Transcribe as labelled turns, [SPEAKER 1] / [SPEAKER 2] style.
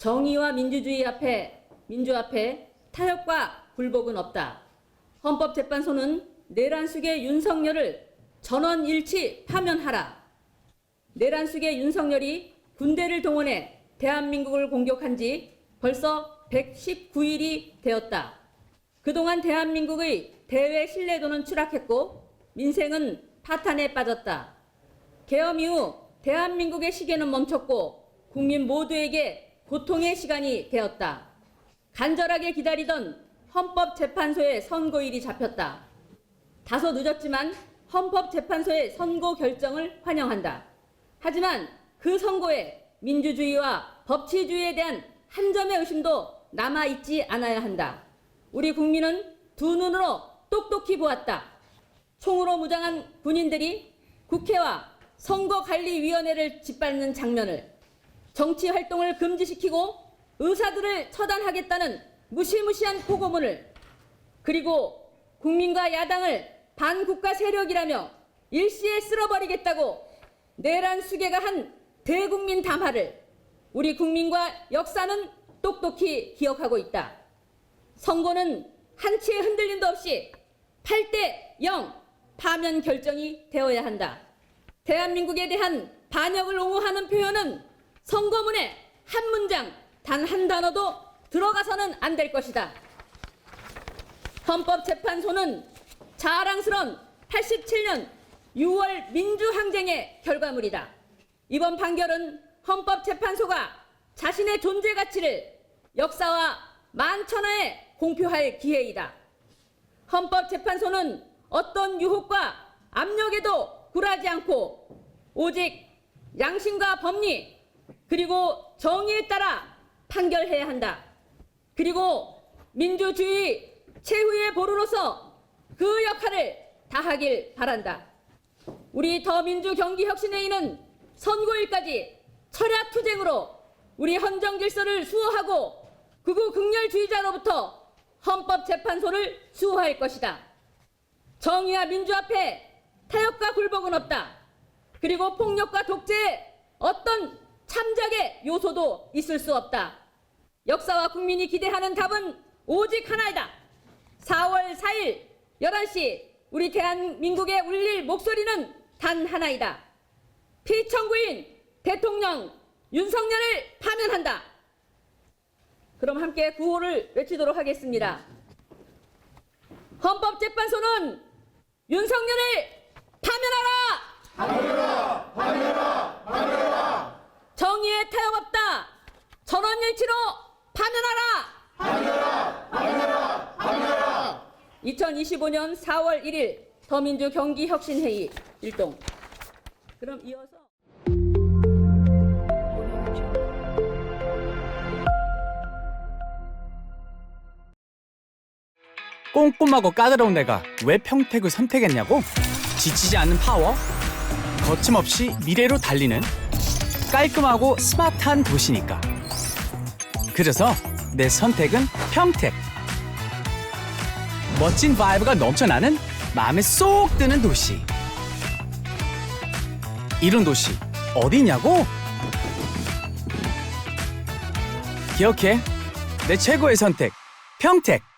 [SPEAKER 1] 정의와 민주주의 앞에 민주 앞에 타협과 굴복은 없다. 헌법재판소는 내란숙의 윤석열을 전원일치 파면하라. 내란숙의 윤석열이 군대를 동원해 대한민국을 공격한 지 벌써 119일이 되었다. 그동안 대한민국의 대외 신뢰도는 추락했고 민생은 파탄에 빠졌다. 개엄 이후 대한민국의 시계는 멈췄고 국민 모두에게 고통의 시간이 되었다. 간절하게 기다리던 헌법재판소의 선고일이 잡혔다. 다소 늦었지만 헌법재판소의 선고 결정을 환영한다. 하지만 그 선고에 민주주의와 법치주의에 대한 한 점의 의심도 남아있지 않아야 한다. 우리 국민은 두 눈으로 똑똑히 보았다. 총으로 무장한 군인들이 국회와 선거관리위원회를 짓밟는 장면을 정치 활동을 금지시키고 의사들을 처단하겠다는 무시무시한 포고문을 그리고 국민과 야당을 반국가 세력이라며 일시에 쓸어버리겠다고 내란 수계가 한 대국민 담화를 우리 국민과 역사는 똑똑히 기억하고 있다. 선거는 한치의 흔들림도 없이 8대 0 파면 결정이 되어야 한다. 대한민국에 대한 반역을 옹호하는 표현은 선거문에 한 문장, 단 한 단어도 들어가서는 안 될 것이다. 헌법재판소는 자랑스러운 87년 6월 민주항쟁의 결과물이다. 이번 판결은 헌법재판소가 자신의 존재 가치를 역사와 만천하에 공표할 기회이다. 헌법재판소는 어떤 유혹과 압력에도 굴하지 않고 오직 양심과 법리 그리고 정의에 따라 판결해야 한다. 그리고 민주주의 최후의 보루로서 그 역할을 다하길 바란다. 우리 더민주 경기 혁신회의는 선고일까지 철야 투쟁으로 우리 헌정 질서를 수호하고 극우 극렬주의자로부터 헌법재판소를 수호할 것이다. 정의와 민주 앞에 타협과 굴복은 없다. 그리고 폭력과 독재에 어떤 참작의 요소도 있을 수 없다. 역사와 국민이 기대하는 답은 오직 하나이다. 4월 4일 11시 우리 대한민국에 울릴 목소리는 단 하나이다. 피청구인 대통령 윤석열을 파면한다. 그럼 함께 구호를 외치도록 하겠습니다. 헌법재판소는 윤석열을 파면하라! 파면하라! 파면하라! 파면하라! 정의에 타협 없다! 전원일치로 파면하라! 파면하라! 파면하라! 파면하라! 2025년 4월 1일 더민주 경기혁신회의 일동. 그럼 이어서
[SPEAKER 2] 꼼꼼하고 까다로운 내가 왜 평택을 선택했냐고? 지치지 않는 파워? 거침없이 미래로 달리는 깔끔하고 스마트한 도시니까. 그래서 내 선택은 평택. 멋진 바이브가 넘쳐나는 마음에 쏙 드는 도시. 이런 도시 어디냐고? 기억해. 내 최고의 선택. 평택.